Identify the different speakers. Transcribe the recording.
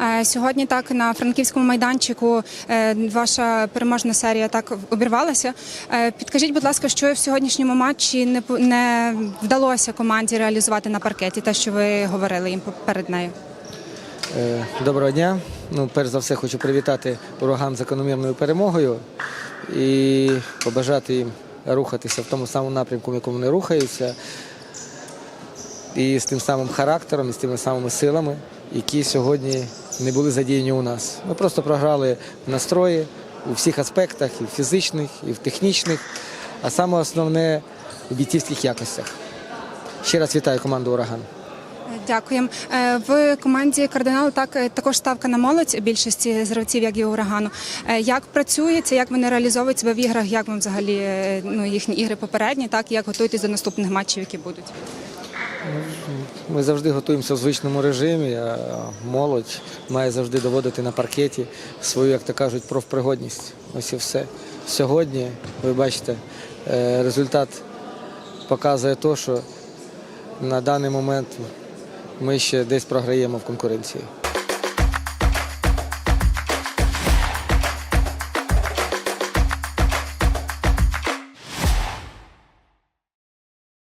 Speaker 1: Е, Сьогодні так на франківському майданчику е, ваша переможна серія так обірвалася. Е, Підкажіть, будь ласка, що в сьогоднішньому матчі не вдалося команді реалізувати на паркеті, те, що ви говорили їм перед нею.
Speaker 2: Доброго дня. Ну, перш за все, хочу привітати ураган закономірною перемогою і побажати їм рухатися в тому самому напрямку, в якому вони рухаються, і з тим самим характером, і з тими самими силами, які сьогодні не були задіяні у нас. Ми просто програли настрої у всіх аспектах, і в фізичних, і в технічних, а саме основне в бійцівських якостях. Ще раз вітаю команду Ураган.
Speaker 1: Дякуємо. Е, В команді кардинал так е, також ставка на молодь більшості з гравців, як і урагану. Е, Як працюється, як вони реалізовують себе в іграх, як вам взагалі ну, їхні ігри попередні, так і як готуєтесь до наступних матчів, які будуть?
Speaker 2: Ми завжди готуємося в звичному режимі. а Молодь має завжди доводити на паркеті свою, як то кажуть, профпригодність. Ось і все. Сьогодні, ви бачите, е, результат показує те, що на даний момент ми ще десь програємо в конкуренції.